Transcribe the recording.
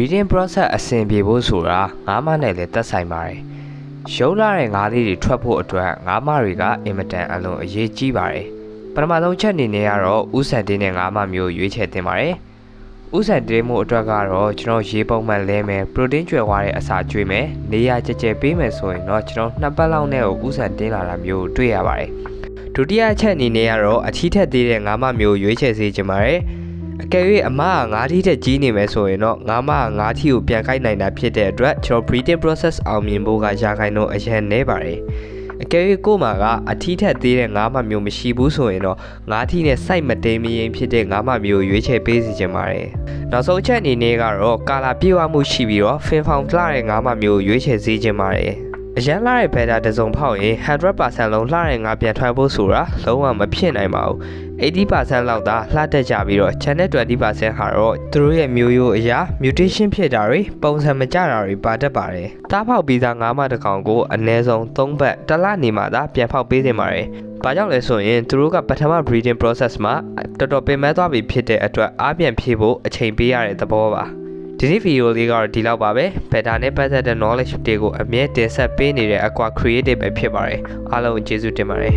breeding process အဆင်ပြေဖို့ဆိုတာငါးမနဲ့လည်းသက်ဆိုင်ပါတယ်။ရုံးလာတဲ့ငါးလေးတွေထွက်ဖို့အတွက်ငါးမတွေကအင်မတန်အလွန်အရေးကြီးပါတယ်။ပထမဆုံးချက်အနေနဲ့ကတော့ဥဆန်တင်းနဲ့ငါးမမျိုးရွေးချယ်သင့်ပါတယ်။ဥဆန်တင်းမှုအတွက်ကတော့ကျွန်တော်ရေပုံမှန်လဲမယ်ပရိုတင်းကျွဲသွားတဲ့အစာကျွေးမယ်နေရာကြဲကြဲပေးမယ်ဆိုရင်တော့ကျွန်တော်နှစ်ပတ်လောက်နဲ့ကိုဥဆန်တင်းလာတာမျိုးတွေ့ရပါတယ်။ဒုတိယအချက်အနေနဲ့ကတော့အထီးထက်သေးတဲ့ငါးမမျိုးရွေးချယ်စေချင်ပါတယ်။ အကယ်၍အမကငါးထီးတက်ကြီးနေမယ်ဆိုရင်တော့ငါမကငါးထီးကိုပြန်ခိုက်နိုင်တာဖြစ်တဲ့အတွက်ကျွန်တော် breeding process အောင်မြင်ဖို့ကရာခိုင်နှုန်းအရင်နေပါတယ်အကယ်၍ကို့မှာကအထီးထက်သေးတဲ့ငါးမမျိုးမရှိဘူးဆိုရင်တော့ငါးထီးနဲ့စိုက်မတိမ်မရင်ဖြစ်တဲ့ငါးမမျိုးကိုရွေးချယ်ပေးစီခြင်းပါတယ်နောက်ဆုံးအချက်အနေနဲ့ကတော့ကာလာပြေဝမှုရှိပြီးတော့ဖင်ဖောင်လှတဲ့ငါးမမျိုးကိုရွေးချယ်စေခြင်းပါတယ် အရန်လာတဲ့ဘက်တာတစ်စုံဖောက်ရင်100%လုံးလှတဲ့ငါပြန်ထွက်ဖို့ဆိုတာလုံးဝမဖြစ်နိုင်ပါဘူး80%လောက်သာလှတက်ကြပြီးတော့ channel 20%ဟာတော့သူတို့ရဲ့မျိုးရိုးအရာ mutation ဖြစ်တာတွေပုံစံမကျတာတွေပါတတ်ပါတယ်။တားဖောက်ပြီးသားငါးမတစ်ကောင်ကိုအနည်းဆုံး3ဘတ်တစ်လနေမှသာပြန်ဖောက်ပေးနေပါတယ်။ဘာကြောင့်လဲဆိုရင်သူတို့ကပထမ breeding process မှာတော်တော်ပင်ပန်းသွားပြီဖြစ်တဲ့အတွက်အားပြန်ဖြည့်ဖို့အချိန်ပေးရတဲ့သဘောပါ။ ဒီနေ့ဗီဒီယိုလေးကတော့ဒီလောက်ပါပဲ beta နဲ့ပတ်သက်တဲ့ knowledge တွေကိုအမြဲတင်ဆက်ပေးနေတဲ့အကွာ creative ပဲဖြစ်ပါတယ်အားလုံးကျေးဇူးတင်ပါတယ်